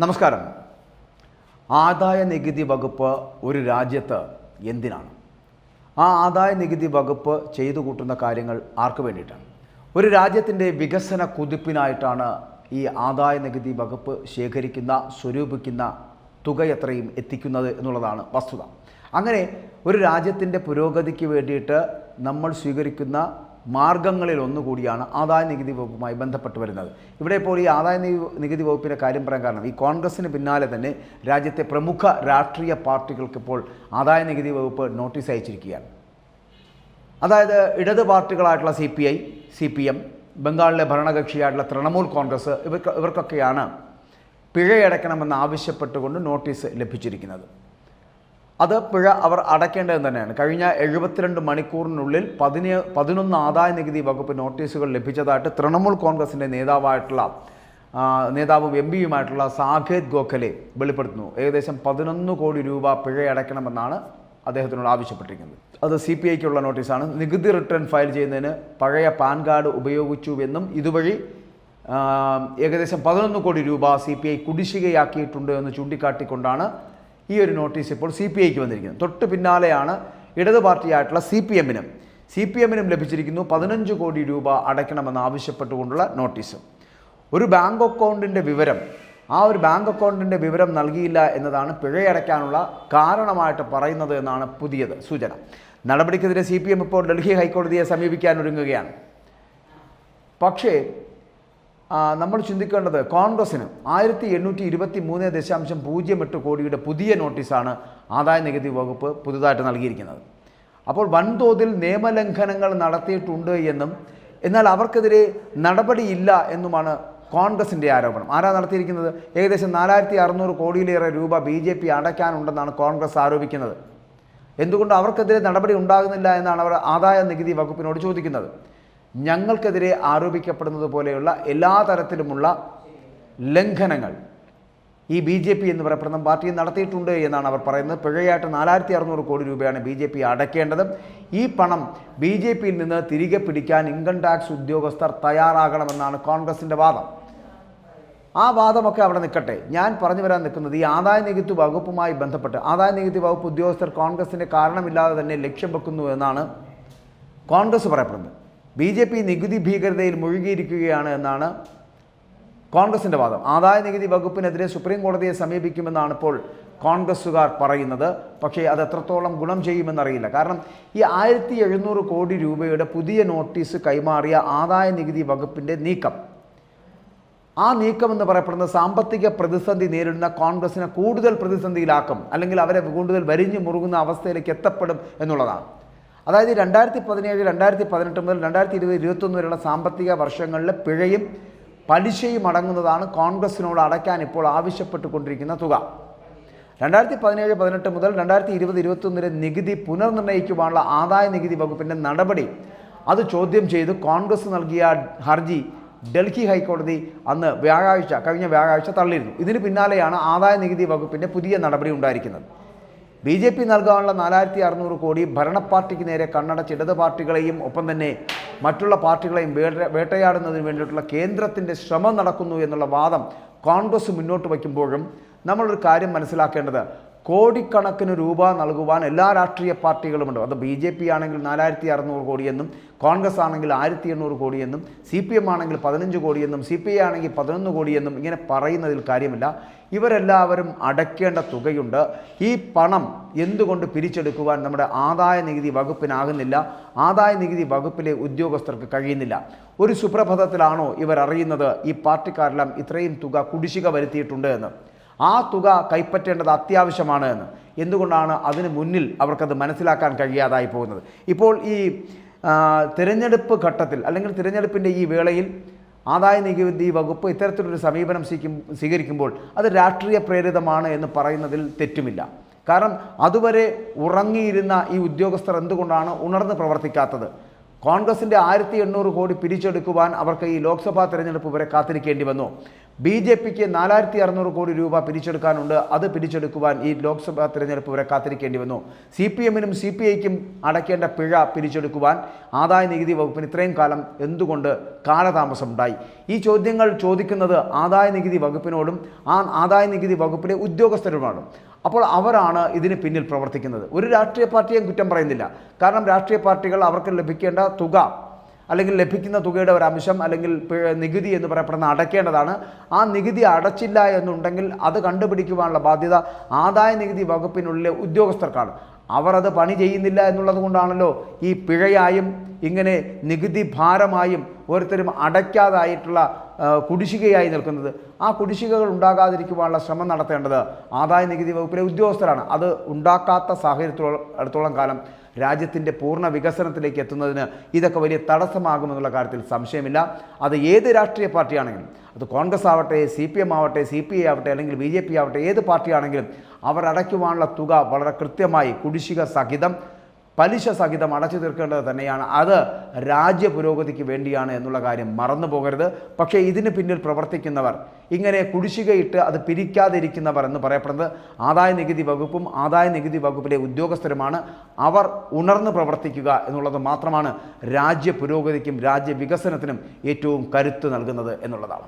നമസ്കാരം. ആദായ നികുതി വകുപ്പ് ഒരു രാജ്യത്ത് എന്തിനാണ്? ആ ആദായ നികുതി വകുപ്പ് ചെയ്തു കൂട്ടുന്ന കാര്യങ്ങൾ ആർക്ക് വേണ്ടിയിട്ടാണ്? ഒരു രാജ്യത്തിന്റെ വികസന കുതിപ്പിനായിട്ടാണ് ഈ ആദായ നികുതി വകുപ്പ് ശേഖരിക്കുന്ന സ്വരൂപിക്കുന്ന തുക എത്രയും എത്തിക്കുന്നത് എന്നുള്ളതാണ് വസ്തുത. അങ്ങനെ ഒരു രാജ്യത്തിന്റെ പുരോഗതിക്ക് വേണ്ടിയിട്ട് നമ്മൾ സ്വീകരിക്കുന്ന മാർഗങ്ങളിൽ ഒന്നുകൂടിയാണ് ആദായ നികുതി വകുപ്പുമായി ബന്ധപ്പെട്ട് വരുന്നത്. ഇവിടെ ഇപ്പോൾ ഈ ആദായ നികുതി വകുപ്പിന്റെ കാര്യം പറയാൻ കാരണം ഈ കോൺഗ്രസ്സിന് പിന്നാലെ തന്നെ രാജ്യത്തെ പ്രമുഖ രാഷ്ട്രീയ പാർട്ടികൾക്ക് ഇപ്പോൾ ആദായ നികുതി വകുപ്പ് നോട്ടീസ് അയച്ചിരിക്കുകയാണ്. അതായത് ഇടത് പാർട്ടികളായിട്ടുള്ള C P I C P M ബംഗാളിലെ ഭരണകക്ഷിയായിട്ടുള്ള തൃണമൂൽ കോൺഗ്രസ് ഇവർക്ക് ഇവർക്കൊക്കെയാണ് പിഴയടക്കണമെന്ന് ആവശ്യപ്പെട്ടുകൊണ്ട് നോട്ടീസ് ലഭിച്ചിരിക്കുന്നത്. അത് പിഴ അവർ അടയ്ക്കേണ്ടത് തന്നെയാണ്. കഴിഞ്ഞ എഴുപത്തിരണ്ട് മണിക്കൂറിനുള്ളിൽ പതിന് പതിനൊന്ന് ആദായ നികുതി വകുപ്പ് നോട്ടീസുകൾ ലഭിച്ചതായിട്ട് തൃണമൂൽ കോൺഗ്രസിന്റെ നേതാവായിട്ടുള്ള നേതാവും എം പിയുമായിട്ടുള്ള സാഖേത് ഗോഖലെ വെളിപ്പെടുത്തുന്നു. ഏകദേശം പതിനൊന്ന് കോടി രൂപ പിഴ അടയ്ക്കണമെന്നാണ് അദ്ദേഹത്തിനോട് ആവശ്യപ്പെട്ടിരിക്കുന്നത്. അത് സി പി ഐക്കുള്ള നോട്ടീസാണ്. നികുതി റിട്ടേൺ ഫയൽ ചെയ്യുന്നതിന് പഴയ പാൻ കാർഡ് ഉപയോഗിച്ചുവെന്നും ഇതുവഴി ഏകദേശം പതിനൊന്ന് കോടി രൂപ സി പി ഐ കുടിശ്ശികയാക്കിയിട്ടുണ്ട് എന്ന് ചൂണ്ടിക്കാട്ടിക്കൊണ്ടാണ് ഈ ഒരു നോട്ടീസ് ഇപ്പോൾ സി പി ഐക്ക് വന്നിരിക്കുന്നത് തൊട്ട് പിന്നാലെയാണ് ഇടത് പാർട്ടിയായിട്ടുള്ള സി പി എമ്മിനും. സി പി എമ്മിനും ലഭിച്ചിരിക്കുന്നു പതിനഞ്ച് കോടി രൂപ അടയ്ക്കണമെന്ന് ആവശ്യപ്പെട്ടുകൊണ്ടുള്ള നോട്ടീസ്. ഒരു ബാങ്ക് അക്കൗണ്ടിന്റെ വിവരം ആ ഒരു ബാങ്ക് അക്കൗണ്ടിന്റെ വിവരം നൽകിയില്ല എന്നതാണ് പിഴയടയ്ക്കാനുള്ള കാരണമായിട്ട് പറയുന്നത് എന്നാണ് പുതിയത് സൂചന. നടപടിക്കെതിരെ സി പി എം ഇപ്പോൾ ഡൽഹി ഹൈക്കോടതിയെ സമീപിക്കാൻ ഒരുങ്ങുകയാണ്. പക്ഷേ നമ്മൾ ചിന്തിക്കേണ്ടത് കോൺഗ്രസിന് ആയിരത്തി എണ്ണൂറ്റി ഇരുപത്തി മൂന്ന് ദശാംശം പൂജ്യം എട്ട് കോടിയുടെ പുതിയ നോട്ടീസാണ് ആദായ നികുതി വകുപ്പ് പുതുതായിട്ട് നൽകിയിരിക്കുന്നത്. അപ്പോൾ വൻതോതിൽ നിയമലംഘനങ്ങൾ നടത്തിയിട്ടുണ്ട് എന്നും എന്നാൽ അവർക്കെതിരെ നടപടിയില്ല എന്നുമാണ് കോൺഗ്രസിന്റെ ആരോപണം. ആരാ നടത്തിയിരിക്കുന്നത്? ഏകദേശം നാലായിരത്തി അറുന്നൂറ് കോടിയിലേറെ രൂപ ബി ജെ പി അടയ്ക്കാനുണ്ടെന്നാണ് കോൺഗ്രസ് ആരോപിക്കുന്നത്. എന്തുകൊണ്ട് അവർക്കെതിരെ നടപടി ഉണ്ടാകുന്നില്ല എന്നാണ് അവർ ആദായ നികുതി വകുപ്പിനോട് ചോദിക്കുന്നത്? ഞങ്ങൾക്കെതിരെ ആരോപിക്കപ്പെടുന്നത് പോലെയുള്ള എല്ലാ തരത്തിലുമുള്ള ലംഘനങ്ങൾ ഈ ബി ജെ പി എന്ന് പറയപ്പെടുന്ന പാർട്ടി നടത്തിയിട്ടുണ്ട് എന്നാണ് അവർ പറയുന്നത്. പിഴയായിട്ട് നാലായിരത്തി അറുന്നൂറ് കോടി രൂപയാണ് ബി ജെ പി അടയ്ക്കേണ്ടത്. ഈ പണം ബി ജെ പിയിൽ നിന്ന് തിരികെ പിടിക്കാൻ ഇൻകം ടാക്സ് ഉദ്യോഗസ്ഥർ തയ്യാറാകണമെന്നാണ് കോൺഗ്രസിന്റെ വാദം. ആ വാദമൊക്കെ അവിടെ നിൽക്കട്ടെ. ഞാൻ പറഞ്ഞു വരാൻ നിൽക്കുന്നത് ഈ ആദായ നികുതി വകുപ്പുമായി ബന്ധപ്പെട്ട്. ആദായ നികുതി വകുപ്പ് ഉദ്യോഗസ്ഥർ കോൺഗ്രസിന്റെ കാരണമില്ലാതെ തന്നെ ലക്ഷ്യം വെക്കുന്നു എന്നാണ് കോൺഗ്രസ് പറയപ്പെടുന്നത്. ബി ജെ പി നികുതി ഭീകരതയിൽ മുഴുകിയിരിക്കുകയാണ് എന്നാണ് കോൺഗ്രസിന്റെ വാദം. ആദായ നികുതി വകുപ്പിനെതിരെ സുപ്രീം കോടതിയെ സമീപിക്കുമെന്നാണ് ഇപ്പോൾ കോൺഗ്രസ്സുകാർ പറയുന്നത്. പക്ഷേ അത് എത്രത്തോളം ഗുണം ചെയ്യുമെന്നറിയില്ല. കാരണം ഈ ആയിരത്തി എഴുന്നൂറ് കോടി രൂപയുടെ പുതിയ നോട്ടീസ് കൈമാറിയ ആദായ നികുതി വകുപ്പിന്റെ നീക്കം. ആ നീക്കം എന്ന് പറയപ്പെടുന്ന സാമ്പത്തിക പ്രതിസന്ധി നേരിടുന്ന കോൺഗ്രസിനെ കൂടുതൽ പ്രതിസന്ധിയിലാക്കും. അല്ലെങ്കിൽ അവരെ കൂടുതൽ വരിഞ്ഞു മുറുകുന്ന അവസ്ഥയിലേക്ക് എത്തപ്പെടും എന്നുള്ളതാണ്. അതായത് രണ്ടായിരത്തി പതിനേഴ് രണ്ടായിരത്തി പതിനെട്ട് മുതൽ രണ്ടായിരത്തി ഇരുപത് ഇരുപത്തൊന്ന് വരെയുള്ള സാമ്പത്തിക വർഷങ്ങളിലെ പിഴയും പലിശയും അടങ്ങുന്നതാണ് കോൺഗ്രസിനോട് അടയ്ക്കാൻ ഇപ്പോൾ ആവശ്യപ്പെട്ടുകൊണ്ടിരിക്കുന്ന തുക. രണ്ടായിരത്തി പതിനേഴ് പതിനെട്ട് മുതൽ രണ്ടായിരത്തി ഇരുപത് ഇരുപത്തൊന്നിലെ നികുതി പുനർനിർണയിക്കുവാനുള്ള ആദായ നികുതി വകുപ്പിന്റെ നടപടി. അത് ചോദ്യം ചെയ്ത് കോൺഗ്രസ് നൽകിയ ഹർജി ഡൽഹി ഹൈക്കോടതി അന്ന് വ്യാഴാഴ്ച കഴിഞ്ഞ വ്യാഴാഴ്ച തള്ളിയിരുന്നു. ഇതിന് പിന്നാലെയാണ് ആദായ നികുതി വകുപ്പിന്റെ പുതിയ നടപടി ഉണ്ടായിരിക്കുന്നത്. ബി ജെ പി നൽകാനുള്ള നാലായിരത്തി അറുന്നൂറ് കോടി ഭരണ പാർട്ടിക്ക് നേരെ കണ്ണടച്ച് ഇടത് പാർട്ടികളെയും ഒപ്പം തന്നെ മറ്റുള്ള പാർട്ടികളെയും വേട്ട വേട്ടയാടുന്നതിന് വേണ്ടിയിട്ടുള്ള കേന്ദ്രത്തിന്റെ ശ്രമം നടക്കുന്നു എന്നുള്ള വാദം കോൺഗ്രസ് മുന്നോട്ട് വയ്ക്കുമ്പോഴും നമ്മളൊരു കാര്യം മനസ്സിലാക്കേണ്ടത് കോടിക്കണക്കിന് രൂപ നൽകുവാൻ എല്ലാ രാഷ്ട്രീയ പാർട്ടികളുമുണ്ട്. അത് ബി ജെ പി ആണെങ്കിൽ നാലായിരത്തി അറുന്നൂറ് കോടിയെന്നും കോൺഗ്രസ് ആണെങ്കിൽ ആയിരത്തി എണ്ണൂറ് കോടിയെന്നും സി പി എം ആണെങ്കിൽ പതിനഞ്ച് കോടിയെന്നും സി പി ഐ ആണെങ്കിൽ പതിനൊന്ന് കോടിയെന്നും ഇങ്ങനെ പറയുന്നതിൽ കാര്യമില്ല. ഇവരെല്ലാവരും അടയ്ക്കേണ്ട തുകയുണ്ട്. ഈ പണം എന്തുകൊണ്ട് പിരിച്ചെടുക്കുവാൻ നമ്മുടെ ആദായ നികുതി വകുപ്പിനാകുന്നില്ല? ആദായ നികുതി വകുപ്പിലെ ഉദ്യോഗസ്ഥർക്ക് കഴിയുന്നില്ല. ഒരു സുപ്രഭാതത്തിലാണോ ഇവർ അറിയുന്നത് ഈ പാർട്ടിക്കാരെല്ലാം ഇത്രയും തുക കുടിശ്ശിക വരുത്തിയിട്ടുണ്ട് എന്ന്. ആ തുക കൈപ്പറ്റേണ്ടത് അത്യാവശ്യമാണ് എന്ന്. എന്തുകൊണ്ടാണ് അതിന് മുന്നിൽ അവർക്കത് മനസ്സിലാക്കാൻ കഴിയാതായി പോകുന്നത്? ഇപ്പോൾ ഈ തിരഞ്ഞെടുപ്പ് ഘട്ടത്തിൽ അല്ലെങ്കിൽ തിരഞ്ഞെടുപ്പിന്റെ ഈ വേളയിൽ ആദായ നികുതി വകുപ്പ് ഇത്തരത്തിലൊരു സമീപനം സ്വീകരിക്കും സ്വീകരിക്കുമ്പോൾ അത് രാഷ്ട്രീയ പ്രേരിതമാണ് എന്ന് പറയുന്നതിൽ തെറ്റുമില്ല. കാരണം അതുവരെ ഉറങ്ങിയിരുന്ന ഈ ഉദ്യോഗസ്ഥർ എന്തുകൊണ്ടാണ് ഉണർന്ന് പ്രവർത്തിക്കാത്തത്? കോൺഗ്രസിന്റെ ആയിരത്തി എണ്ണൂറ് കോടി പിരിച്ചെടുക്കുവാൻ അവർക്ക് ഈ ലോക്സഭാ തിരഞ്ഞെടുപ്പ് വരെ കാത്തിരിക്കേണ്ടി വന്നു. ബി ജെ പിക്ക് നാലായിരത്തി അറുന്നൂറ് കോടി രൂപ പിരിച്ചെടുക്കാനുണ്ട്. അത് പിരിച്ചെടുക്കുവാൻ ഈ ലോക്സഭാ തിരഞ്ഞെടുപ്പ് വരെ കാത്തിരിക്കേണ്ടി വന്നു. സി പി എമ്മിനും സി പി ഐക്കും അടയ്ക്കേണ്ട പിഴ പിരിച്ചെടുക്കുവാൻ ആദായ നികുതി വകുപ്പിന് ഇത്രയും കാലം എന്തുകൊണ്ട് കാലതാമസം ഉണ്ടായി ഈ ചോദ്യങ്ങൾ ചോദിക്കുന്നത് ആദായ നികുതി വകുപ്പിനോടും ആ ആദായ നികുതി വകുപ്പിലെ ഉദ്യോഗസ്ഥരുമാണ്. അപ്പോൾ അവരാണ് ഇതിന് പിന്നിൽ പ്രവർത്തിക്കുന്നത്. ഒരു രാഷ്ട്രീയ പാർട്ടിയും കുറ്റം പറയുന്നില്ല. കാരണം രാഷ്ട്രീയ പാർട്ടികൾ അവർക്ക് ലഭിക്കേണ്ട തുക അല്ലെങ്കിൽ ലഭിക്കുന്ന തുകയുടെ ഒരു അംശം അല്ലെങ്കിൽ നികുതി എന്ന് പറയപ്പെടുന്ന അടയ്ക്കേണ്ടതാണ്. ആ നികുതി അടച്ചില്ല എന്നുണ്ടെങ്കിൽ അത് കണ്ടുപിടിക്കുവാനുള്ള ബാധ്യത ആദായ നികുതി വകുപ്പിനുള്ളിലെ ഉദ്യോഗസ്ഥർക്കാണ്. അവർ അത് പണി ചെയ്യുന്നില്ല എന്നുള്ളത് കൊണ്ടാണല്ലോ ഈ പിഴയായും ഇങ്ങനെ നികുതി ഭാരമായും ഓരോരുത്തരും അടയ്ക്കാതായിട്ടുള്ള കുടിശ്ശികയായി നിൽക്കുന്നത്. ആ കുടിശ്ശികകൾ ഉണ്ടാകാതിരിക്കുവാനുള്ള ശ്രമം നടത്തേണ്ടത് ആദായ നികുതി വകുപ്പിലെ ഉദ്യോഗസ്ഥരാണ്. അത് ഉണ്ടാക്കാത്ത സാഹചര്യത്തോളം അടുത്തോളം കാലം രാജ്യത്തിന്റെ പൂർണ വികസനത്തിലേക്ക് എത്തുന്നതിന് ഇതൊക്കെ വലിയ തടസ്സമാകുമെന്നുള്ള കാര്യത്തിൽ സംശയമില്ല. അത് ഏത് രാഷ്ട്രീയ പാർട്ടിയാണെങ്കിലും അത് കോൺഗ്രസ് ആവട്ടെ സി പി എം ആവട്ടെ സി പി ഐ ആവട്ടെ അല്ലെങ്കിൽ ബി ജെ പി ആവട്ടെ ഏത് പാർട്ടിയാണെങ്കിലും അവർ അടയ്ക്കുവാനുള്ള തുക വളരെ കൃത്യമായി കുടിശ്ശിക സഹിതം പലിശ സഹിതം അടച്ചു തീർക്കേണ്ടത് തന്നെയാണ്. അത് രാജ്യ പുരോഗതിക്ക് വേണ്ടിയാണ് എന്നുള്ള കാര്യം മറന്നു പോകരുത്. പക്ഷേ ഇതിന് പിന്നിൽ പ്രവർത്തിക്കുന്നവർ ഇങ്ങനെ കുടിശ്ശികയിട്ട് അത് പിരിക്കാതിരിക്കുന്നവർ എന്ന് പറയപ്പെടുന്നത് ആദായ നികുതി വകുപ്പും ആദായ നികുതി വകുപ്പിലെ ഉദ്യോഗസ്ഥരുമാണ്. അവർ ഉണർന്ന് പ്രവർത്തിക്കുക എന്നുള്ളത് മാത്രമാണ് രാജ്യ പുരോഗതിക്കും രാജ്യ വികസനത്തിനും ഏറ്റവും കരുത്ത് നൽകുന്നത് എന്നുള്ളതാണ്.